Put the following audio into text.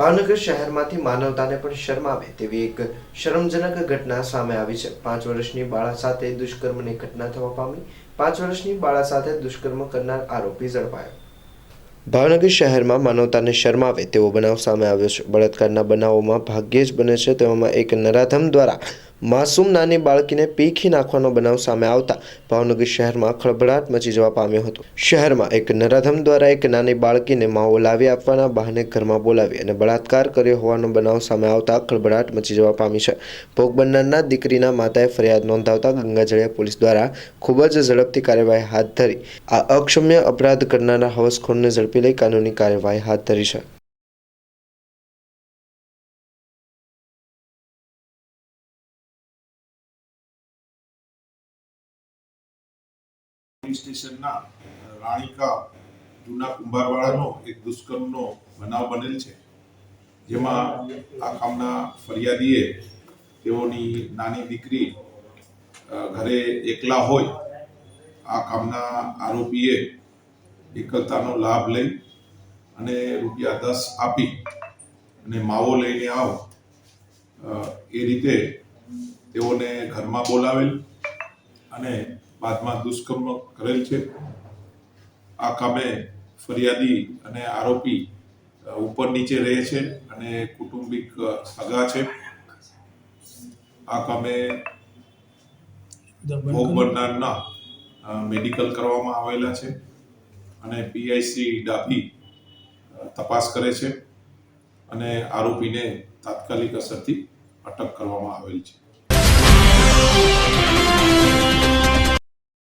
ભાવનગર શહેરમાંથી માનવતાને પણ શરમ આવે તેવી એક શરમજનક ઘટના સામે આવી છે. પાંચ વર્ષની બાળા સાથે દુષ્કર્મની ઘટના થવા પામી, પાંચ વર્ષની બાળા સાથે દુષ્કર્મ કરનાર આરોપી ઝડપાયો. ભાવનગર શહેરમાં માનવતાને શરમ આવે તેવો બનાવ સામે આવ્યો છે. બળાત્કારના બનાવોમાં ભાગ્યે જ બને છે તેવામાં એક નરાધમ દ્વારા માસૂમ નાની બાળકીને પીખી નાખવાનો બનાવ સામે આવતા ભાવનગર શહેરમાં ખળભળાટ મચી જવા પામ્યો હતો. શહેરમાં એક નરાધમ દ્વારા એક નાની બાળકીને માઓ લાવી આપવાના બહાને ઘરમાં બોલાવી અને બળાત્કાર કર્યો હોવાનો બનાવ સામે આવતા ખળભળાટ મચી જવા પામી છે. ભોગ બનનારના દીકરીના માતાએ ફરિયાદ નોંધાવતા ગંગાજળિયા પોલીસ દ્વારા ખૂબ જ ઝડપથી કાર્યવાહી હાથ ધરી. આ અક્ષમ્ય અપરાધ કરનારા હવસખોરને ઝડપી લઈ કાનૂની કાર્યવાહી હાથ ધરી છે. પોલીસ સ્ટેશનના રાણીકા જૂના કુંભારવાળાનો એક દુષ્કર્મનો બનાવ બનેલ છે, જેમાં આ કામના ફરિયાદીએ તેઓની નાની દીકરી ઘરે એકલા હોય આ કામના આરોપીએ એકલતાનો લાભ લઈ અને રૂપિયા દસ આપી અને માવો લઈને આવ એ રીતે તેઓને ઘરમાં બોલાવેલ અને બાદમાં દુષ્કર્મ કરેલ છે. આ કામે ફરિયાદી અને આરોપી ઉપર નીચે રહે છે અને કુટુંબિક સગા છે. આ કામે ભોગ બનનારના મેડિકલ કરવામાં આવેલા છે અને પીઆઈસી ડાભી તપાસ કરે છે અને આરોપીને તાત્કાલિક અસરથી અટક કરવામાં આવેલ છે.